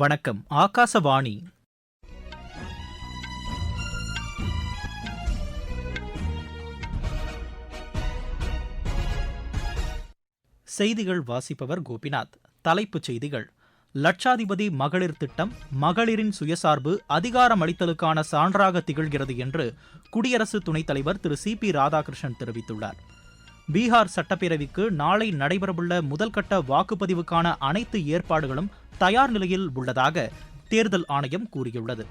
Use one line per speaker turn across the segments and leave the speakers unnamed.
வணக்கம் ஆகாசவாணி செய்திகள் வாசிப்பவர் கோபிநாத் தலைப்புச் செய்திகள் லட்சாதிபதி மகளிர் திட்டம் மகளிரின் சுயசார்பு அதிகாரமளித்தலுக்கான சான்றாக திகழ்கிறது என்று குடியரசு துணைத் தலைவர் திரு சி பி ராதாகிருஷ்ணன் தெரிவித்துள்ளார் பீகார் சட்டப்பேரவைக்கு நாளை நடைபெறவுள்ள முதல்கட்ட வாக்குப்பதிவுக்கான அனைத்து ஏற்பாடுகளும் தயார் நிலையில் உள்ளதாக தேர்தல் ஆணையம் கூறியுள்ளது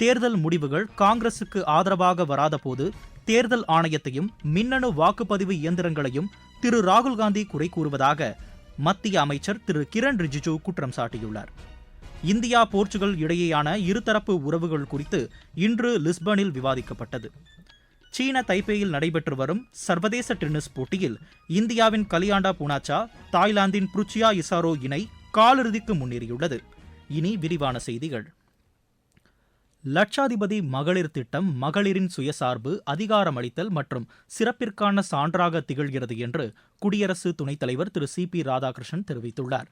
தேர்தல் முடிவுகள் காங்கிரசுக்கு ஆதரவாக வராதபோது தேர்தல் ஆணையத்தையும் மின்னணு வாக்குப்பதிவு இயந்திரங்களையும் திரு ராகுல்காந்தி குறை கூறுவதாக மத்திய அமைச்சர் திரு கிரண் ரிஜிஜு குற்றம் சாட்டியுள்ளார் இந்தியா போர்ச்சுகல் இடையேயான இருதரப்பு உறவுகள் குறித்து இன்று லிஸ்பனில் விவாதிக்கப்பட்டது சீன தைப்பேயில் நடைபெற்று வரும் சர்வதேச டென்னிஸ் போட்டியில் இந்தியாவின் கலியாண்டா புனாச்சா தாய்லாந்தின் புருச்சியா இசாரோ இணை காலிறுதிக்கு முன்னேறியுள்ளது இனி விரிவான செய்திகள் லட்சாதிபதி மகளிர் திட்டம் மகளிரின் சுயசார்பு அதிகாரமளித்தல் மற்றும் சிறப்பிற்கான சான்றாக திகழ்கிறது என்று குடியரசு துணைத் தலைவர் திரு சி பி ராதாகிருஷ்ணன் தெரிவித்துள்ளார்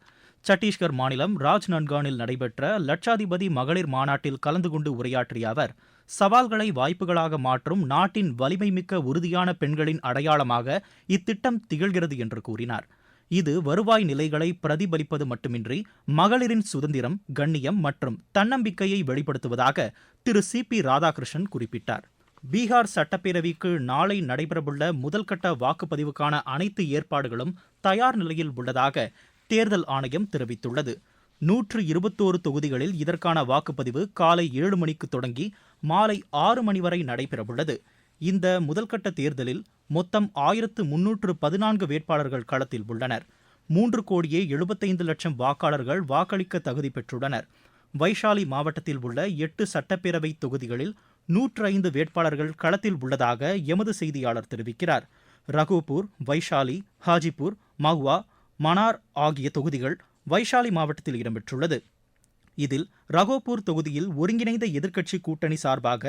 சத்தீஸ்கர் மாநிலம் ராஜ்நன்கானில் நடைபெற்ற லட்சாதிபதி மகளிர் மாநாட்டில் கலந்து கொண்டு உரையாற்றிய அவர் சவால்களை வாய்ப்புகளாக மாற்றும் நாட்டின் வலிமைமிக்க உறுதியான பெண்களின் அடையாளமாக இத்திட்டம் திகழ்கிறது என்று கூறினார் இது வருவாய் நிலைகளை பிரதிபலிப்பது மட்டுமின்றி மகளிரின் சுதந்திரம் கண்ணியம் மற்றும் தன்னம்பிக்கையை வெளிப்படுத்துவதாக திரு சி பி ராதாகிருஷ்ணன் குறிப்பிட்டார் பீகார் சட்டப்பேரவைக்கு நாளை நடைபெறவுள்ள முதல்கட்ட வாக்குப்பதிவுக்கான அனைத்து ஏற்பாடுகளும் தயார் நிலையில் உள்ளதாக தேர்தல் ஆணையம் தெரிவித்துள்ளது நூற்று இருபத்தோரு தொகுதிகளில் இதற்கான வாக்குப்பதிவு காலை ஏழு மணிக்கு தொடங்கி மாலை ஆறு மணி வரை நடைபெறவுள்ளது இந்த முதல்கட்ட தேர்தலில் மொத்தம் ஆயிரத்து முன்னூற்று பதினான்கு வேட்பாளர்கள் களத்தில் உள்ளனர் மூன்று கோடியே எழுபத்தைந்து லட்சம் வாக்காளர்கள் வாக்களிக்க தகுதி பெற்றுள்ளனர் வைஷாலி மாவட்டத்தில் உள்ள எட்டு சட்டப்பேரவை தொகுதிகளில் நூற்று ஐந்து வேட்பாளர்கள் களத்தில் உள்ளதாக எமது செய்தியாளர் தெரிவிக்கிறார் ரகுபூர் வைஷாலி ஹாஜிபூர் மஹ்வா மனார் ஆகிய தொகுதிகள் வைஷாலி மாவட்டத்தில் இடம்பெற்றுள்ளது இதில் ரகோபூர் தொகுதியில் ஒருங்கிணைந்த எதிர்க்கட்சி கூட்டணி சார்பாக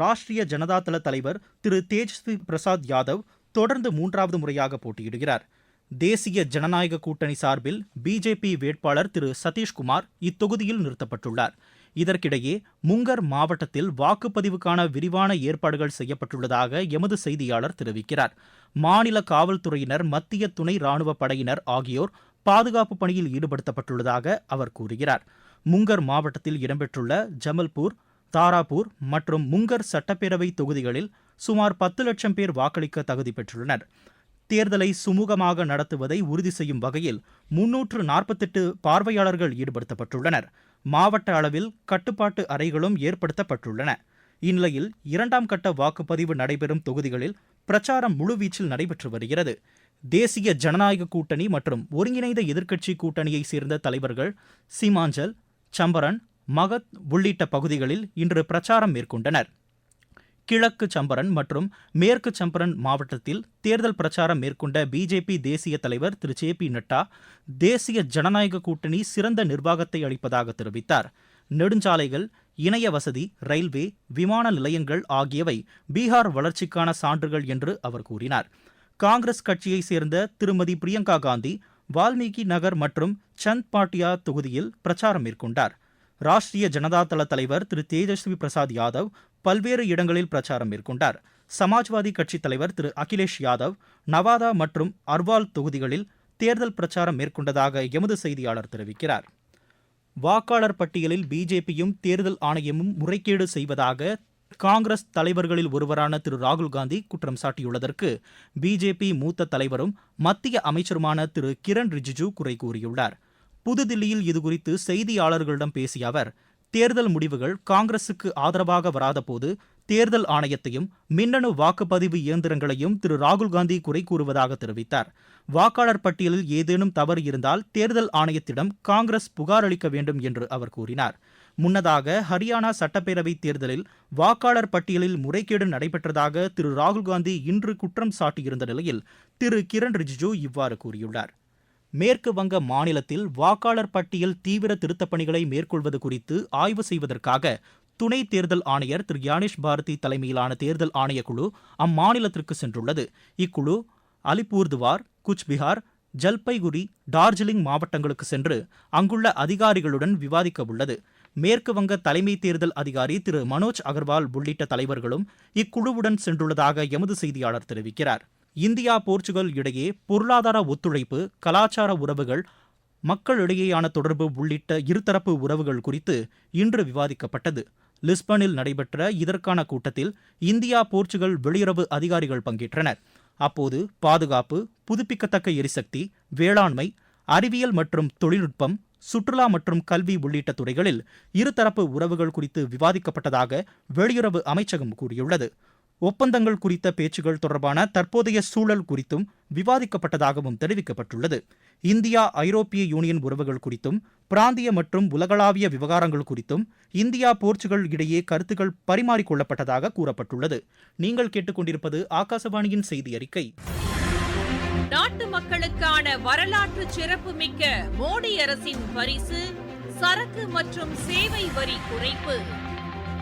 ராஷ்டிரிய ஜனதாதள தலைவர் திரு தேஜஸ்வி பிரசாத் யாதவ் தொடர்ந்து மூன்றாவது முறையாக போட்டியிடுகிறார் தேசிய ஜனநாயக கூட்டணி சார்பில் பிஜேபி வேட்பாளர் திரு சதீஷ்குமார் இத்தொகுதியில் நிறுத்தப்பட்டுள்ளார் இதற்கிடையே முங்கர் மாவட்டத்தில் வாக்குப்பதிவுக்கான விரிவான ஏற்பாடுகள் செய்யப்பட்டுள்ளதாக எமது செய்தியாளர் தெரிவிக்கிறார் மாநில காவல்துறையினர் மத்திய துணை ராணுவப் படையினர் ஆகியோர் பாதுகாப்பு பணியில் ஈடுபடுத்தப்பட்டுள்ளதாக அவர் கூறுகிறார் முங்கர் மாவட்டத்தில் இடம்பெற்றுள்ள ஜமல்பூர் தாராபூர் மற்றும் முங்கர் சட்டப்பேரவை தொகுதிகளில் சுமார் பத்து லட்சம் பேர் வாக்களிக்க தகுதி பெற்றுள்ளனர் தேர்தலை சுமூகமாக நடத்துவதை உறுதி செய்யும் வகையில் முன்னூற்று நாற்பத்தெட்டு பார்வையாளர்கள் ஈடுபடுத்தப்பட்டுள்ளனர் மாவட்ட அளவில் கட்டுப்பாட்டு அறைகளும் ஏற்படுத்தப்பட்டுள்ளன இந்நிலையில் இரண்டாம் கட்ட வாக்குப்பதிவு நடைபெறும் தொகுதிகளில் பிரச்சாரம் முழுவீச்சில் நடைபெற்று வருகிறது தேசிய ஜனநாயக கூட்டணி மற்றும் ஒருங்கிணைந்த எதிர்க்கட்சி கூட்டணியைச் சேர்ந்த தலைவர்கள் சீமாஞ்சல் சம்பரன் மகத் உள்ளிட்ட பகுதிகளில் இன்று பிரச்சாரம் மேற்கொண்டனர் கிழக்கு சம்பரன் மற்றும் மேற்கு சம்பரன் மாவட்டத்தில் தேர்தல் பிரச்சாரம் மேற்கொண்ட பிஜேபி தேசிய தலைவர் திரு ஜே பி நட்டா தேசிய ஜனநாயக கூட்டணி சிறந்த நிர்வாகத்தை அளிப்பதாக தெரிவித்தார் நெடுஞ்சாலைகள் இணைய வசதி ரயில்வே விமான நிலையங்கள் ஆகியவை பீகார் வளர்ச்சிக்கான சான்றுகள் என்று அவர் கூறினார் காங்கிரஸ் கட்சியைச் சேர்ந்த திருமதி பிரியங்கா காந்தி வால்மீகி நகர் மற்றும் சந்த் பாட்டியா தொகுதியில் பிரச்சாரம் மேற்கொண்டார் ராஷ்டிரிய ஜனதா தள தலைவர் திரு தேஜஸ்வி பிரசாத் யாதவ் பல்வேறு இடங்களில் பிரச்சாரம் மேற்கொண்டார் சமாஜ்வாதி கட்சித் தலைவர் திரு அகிலேஷ் யாதவ் நவாதா மற்றும் அர்வால் தொகுதிகளில் தேர்தல் பிரச்சாரம் மேற்கொண்டதாக எமது செய்தியாளர் தெரிவிக்கிறார் வாக்காளர் பட்டியலில் பிஜேபியும் தேர்தல் ஆணையமும் முறைகேடு செய்வதாக காங்கிரஸ் தலைவர்களில் ஒருவரான திரு ராகுல் காந்தி குற்றம் சாட்டியுள்ளதற்கு பிஜேபி மூத்த தலைவரும் மத்திய அமைச்சருமான திரு கிரண் ரிஜிஜு குறை கூறியுள்ளார் புதுதில்லியில் இதுகுறித்து செய்தியாளர்களிடம் பேசிய அவர் தேர்தல் முடிவுகள் காங்கிரசுக்கு ஆதரவாக வராதபோது தேர்தல் ஆணையத்தையும் மின்னணு வாக்குப்பதிவு இயந்திரங்களையும் திரு ராகுல்காந்தி குறை கூறுவதாக தெரிவித்தார் வாக்காளர் பட்டியலில் ஏதேனும் தவறு இருந்தால் தேர்தல் ஆணையத்திடம் காங்கிரஸ் புகார் அளிக்க வேண்டும் என்று அவர் கூறினார் முன்னதாக ஹரியானா சட்டப்பேரவைத் தேர்தலில் வாக்காளர் பட்டியலில் முறைகேடு நடைபெற்றதாக திரு ராகுல்காந்தி இன்று குற்றம் சாட்டியிருந்த நிலையில் திரு கிரண் ரிஜிஜூ இவ்வாறு கூறியுள்ளார் மேற்கு வங்க மாநிலத்தில் வாக்காளர் பட்டியல் தீவிர திருத்தப் பணிகளை மேற்கொள்வது குறித்து ஆய்வு செய்வதற்காக துணை தேர்தல் ஆணையர் திரு யானேஷ் பாரதி தலைமையிலான தேர்தல் ஆணையக்குழு அம்மாநிலத்திற்கு சென்றுள்ளது இக்குழு அலிப்பூர்துவார் குச்பிஹார் ஜல்பைகுரி டார்ஜிலிங் மாவட்டங்களுக்கு சென்று அங்குள்ள அதிகாரிகளுடன் விவாதிக்க உள்ளது மேற்கு வங்க தலைமை தேர்தல் அதிகாரி திரு மனோஜ் அகர்வால் உள்ளிட்ட தலைவர்களும் இக்குழுவுடன் சென்றுள்ளதாக எமது செய்தியாளர் தெரிவிக்கிறார் இந்தியா போர்ச்சுகல் இடையே பொருளாதார ஒத்துழைப்பு கலாச்சார உறவுகள் மக்களிடையேயான தொடர்பு உள்ளிட்ட இருதரப்பு உறவுகள் குறித்து இன்று விவாதிக்கப்பட்டது லிஸ்பனில் நடைபெற்ற இதற்கான கூட்டத்தில் இந்தியா போர்ச்சுகல் வெளியுறவு அதிகாரிகள் பங்கேற்றனர் அப்போது பாதுகாப்பு புதுப்பிக்கத்தக்க எரிசக்தி வேளாண்மை அறிவியல் மற்றும் தொழில்நுட்பம் சுற்றுலா மற்றும் கல்வி உள்ளிட்ட துறைகளில் இருதரப்பு உறவுகள் குறித்து விவாதிக்கப்பட்டதாக வெளியுறவு அமைச்சகம் கூறியுள்ளது ஒப்பந்தங்கள் குறித்த பேச்சுகள் தொடர்பான தற்போதைய சூழல் குறித்தும் விவாதிக்கப்பட்டதாகவும் தெரிவிக்கப்பட்டுள்ளது இந்தியா ஐரோப்பிய யூனியன் உறவுகள் குறித்தும் பிராந்திய மற்றும் உலகளாவிய விவகாரங்கள் குறித்தும் இந்தியா போர்ச்சுகல் இடையே கருத்துக்கள் பரிமாறிக்கொள்ளப்பட்டதாக கூறப்பட்டுள்ளது நீங்கள் கேட்டுக்கொண்டிருப்பது ஆகாசவாணியின் செய்தி அறிக்கை நாட்டு மக்களுக்கான வரலாற்று சிறப்பு மிக்க மோடி அரசின் பரிசு சரக்கு மற்றும் சேவை வரி குறைப்பு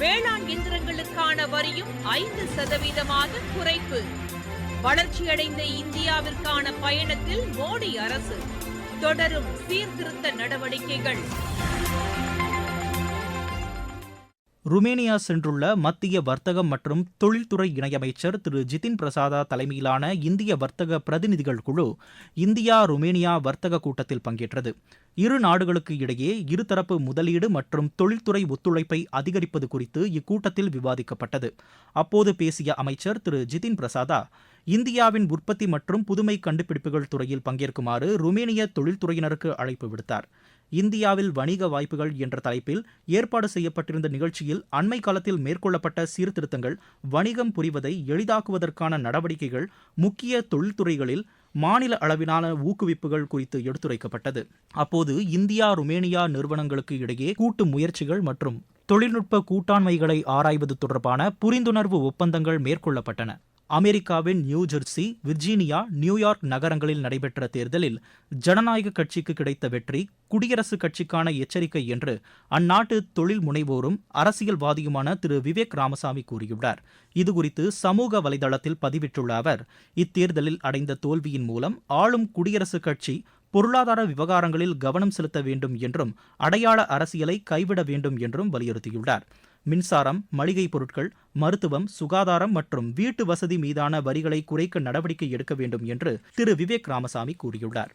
வேளாண் எந்திரங்களுக்கான வரியும் ஐந்து சதவீதமாக குறைப்பு வளர்ச்சியடைந்த இந்தியாவிற்கான பயணத்தில் மோடி அரசு தொடரும் சீர்திருத்த நடவடிக்கைகள் ருமேனியா சென்றுள்ள மத்திய வர்த்தகம் மற்றும் தொழில்துறை இணையமைச்சர் திரு ஜிதின் பிரசாதா தலைமையிலான இந்திய வர்த்தக பிரதிநிதிகள் குழு இந்தியா ருமேனியா வர்த்தக கூட்டத்தில் பங்கேற்றது இரு நாடுகளுக்கு இடையே இருதரப்பு முதலீடு மற்றும் தொழில்துறை ஒத்துழைப்பை அதிகரிப்பது குறித்து இக்கூட்டத்தில் விவாதிக்கப்பட்டது அப்போது பேசிய அமைச்சர் திரு ஜிதின் பிரசாதா இந்தியாவின் உற்பத்தி மற்றும் புதுமை கண்டுபிடிப்புகள் துறையில் பங்கேற்குமாறு ருமேனிய தொழில்துறையினருக்கு அழைப்பு விடுத்தார் இந்தியாவில் வணிக வாய்ப்புகள் என்ற தலைப்பில் ஏற்பாடு செய்யப்பட்டிருந்த நிகழ்ச்சியில் அண்மை காலத்தில் மேற்கொள்ளப்பட்ட சீர்திருத்தங்கள் வணிகம் புரிவதை எளிதாக்குவதற்கான நடவடிக்கைகள் முக்கிய தொழில்துறைகளில் மாநில அளவிலான ஊக்குவிப்புகள் குறித்து எடுத்துரைக்கப்பட்டது அப்போது இந்தியா ருமேனியா நிறுவனங்களுக்கு இடையே கூட்டு முயற்சிகள் மற்றும் தொழில்நுட்ப கூட்டாண்மைகளை ஆராய்வது தொடர்பான புரிந்துணர்வு ஒப்பந்தங்கள் மேற்கொள்ளப்பட்டன அமெரிக்காவின் நியூ ஜெர்சி விர்ஜீனியா நியூயார்க் நகரங்களில் நடைபெற்ற தேர்தலில் ஜனநாயக கட்சிக்கு கிடைத்த வெற்றி குடியரசுக் கட்சிக்கான எச்சரிக்கை என்று அந்நாட்டு தொழில் முனைவோரும் அரசியல்வாதியுமான திரு விவேக் ராமசாமி கூறியுள்ளார் இதுகுறித்து சமூக வலைதளத்தில் பதிவிட்டுள்ள அவர் இத்தேர்தலில் அடைந்த தோல்வியின் மூலம் ஆளும் குடியரசுக் கட்சி பொருளாதார விவகாரங்களில் கவனம் செலுத்த வேண்டும் என்றும் அடையாள அரசியலை கைவிட வேண்டும் என்றும் வலியுறுத்தியுள்ளார் மின்சாரம் மளிகை பொருட்கள் மருத்துவம் சுகாதாரம் மற்றும் வீட்டு வசதி மீதான வரிகளை குறைக்க நடவடிக்கை எடுக்க வேண்டும் என்று திரு விவேக் ராமசாமி கூறியுள்ளார்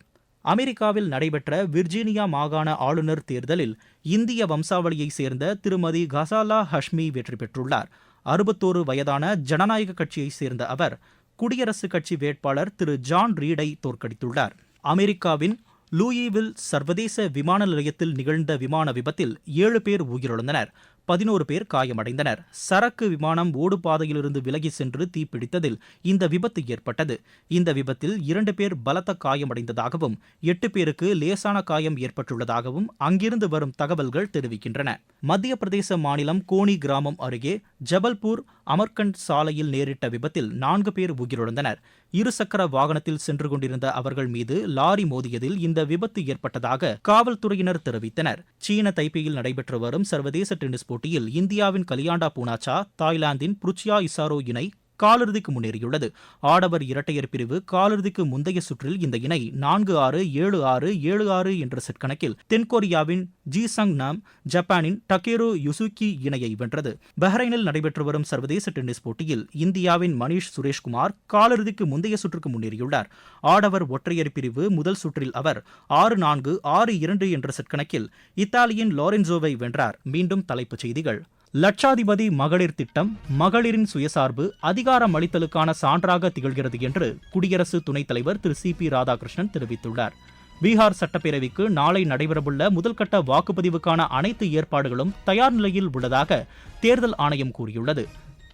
அமெரிக்காவில் நடைபெற்ற விர்ஜீனியா மாகாண ஆளுநர் தேர்தலில் இந்திய வம்சாவளியைச் சேர்ந்த திருமதி கசாலா ஹஷ்மி வெற்றி பெற்றுள்ளார் அறுபத்தோரு வயதான ஜனநாயக கட்சியைச் சேர்ந்த அவர் குடியரசுக் கட்சி வேட்பாளர் திரு ஜான் ரீடை தோற்கடித்துள்ளார் அமெரிக்காவின் லூயிவில் சர்வதேச விமான நிலையத்தில் நிகழ்ந்த விமான விபத்தில் ஏழு பேர் உயிரிழந்தனர் பதினோரு பேர் காயமடைந்தனர் சரக்கு விமானம் ஓடுபாதையிலிருந்து விலகி சென்று தீப்பிடித்ததில் இந்த விபத்து ஏற்பட்டது இந்த விபத்தில் இரண்டு பேர் பலத்த காயமடைந்ததாகவும் எட்டு பேருக்கு லேசான காயம் ஏற்பட்டுள்ளதாகவும் அங்கிருந்து வரும் தகவல்கள் தெரிவிக்கின்றன மத்திய பிரதேச மாநிலம் கோனி கிராமம் அருகே ஜபல்பூர் அமர்கண்ட் சாலையில் நேரிட்ட விபத்தில் நான்கு பேர் உயிரிழந்தனர் இருசக்கர வாகனத்தில் சென்று கொண்டிருந்த அவர்கள் மீது லாரி மோதியதில் இந்த விபத்து ஏற்பட்டதாக காவல்துறையினர் தெரிவித்தனர் சீன தைப்பையில் நடைபெற்று வரும் சர்வதேச டென்னிஸ் போட்டி போட்டியில் இந்தியாவின் கலியாண்டா பூனாச்சா தாய்லாந்தின் புருச்சியா இசாரோ இணை காலிறுதிக்கு முன்னேறியுள்ளது ஆடவர் இரட்டையர் பிரிவு காலிறுதிக்கு முந்தைய சுற்றில் இந்த இணை நான்கு ஆறு ஏழு ஆறு ஏழு ஆறு என்ற செட் கணக்கில் தென்கொரியாவின் ஜி சங் நாம் ஜப்பானின் டக்கேரோ யுசுகி இணையை வென்றது பஹ்ரைனில் நடைபெற்று வரும் சர்வதேச டென்னிஸ் போட்டியில் இந்தியாவின் மணீஷ் சுரேஷ்குமார் காலிறுதிக்கு முந்தைய சுற்றுக்கு முன்னேறியுள்ளார் ஆடவர் ஒற்றையர் பிரிவு முதல் சுற்றில் அவர் ஆறு நான்கு ஆறு இரண்டு என்ற செட் கணக்கில் இத்தாலியின் லாரென்சோவை வென்றார் மீண்டும் தலைப்புச் செய்திகள்
லட்சாதிபதி மகளிர் திட்டம் மகளிரின் சுயசார்பு அதிகாரம் அளித்தலுக்கான சான்றாக திகழ்கிறது என்று குடியரசு துணைத் தலைவர் திரு சி பி ராதாகிருஷ்ணன் தெரிவித்துள்ளார் பீகார் சட்டப்பேரவைக்கு நாளை நடைபெறவுள்ள முதல்கட்ட வாக்குப்பதிவுக்கான அனைத்து ஏற்பாடுகளும் தயார் நிலையில் உள்ளதாக தேர்தல் ஆணையம் கூறியுள்ளது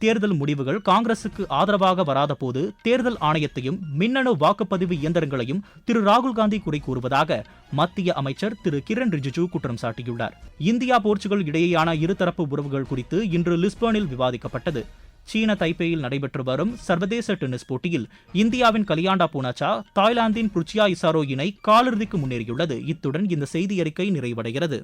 தேர்தல் முடிவுகள் காங்கிரசுக்கு ஆதரவாக வராதபோது தேர்தல் ஆணையத்தையும் மின்னணு வாக்குப்பதிவு இயந்திரங்களையும் திரு ராகுல் காந்தி குறை கூறுவதாக மத்திய அமைச்சர் திரு கிரண் ரிஜிஜு குற்றம் சாட்டியுள்ளார் இந்தியா போர்ச்சுகல் இடையேயான இருதரப்பு உறவுகள் குறித்து இன்று லிஸ்பர்னில் விவாதிக்கப்பட்டது சீன தைப்பேயில் நடைபெற்று வரும் சர்வதேச டென்னிஸ் போட்டியில் இந்தியாவின் கலியாண்டா பூனாச்சா தாய்லாந்தின் புர்ச்சியா இசாரோ இணை காலிறுதிக்கு முன்னேறியுள்ளது இத்துடன் இந்த செய்தி அறிக்கை நிறைவடைகிறது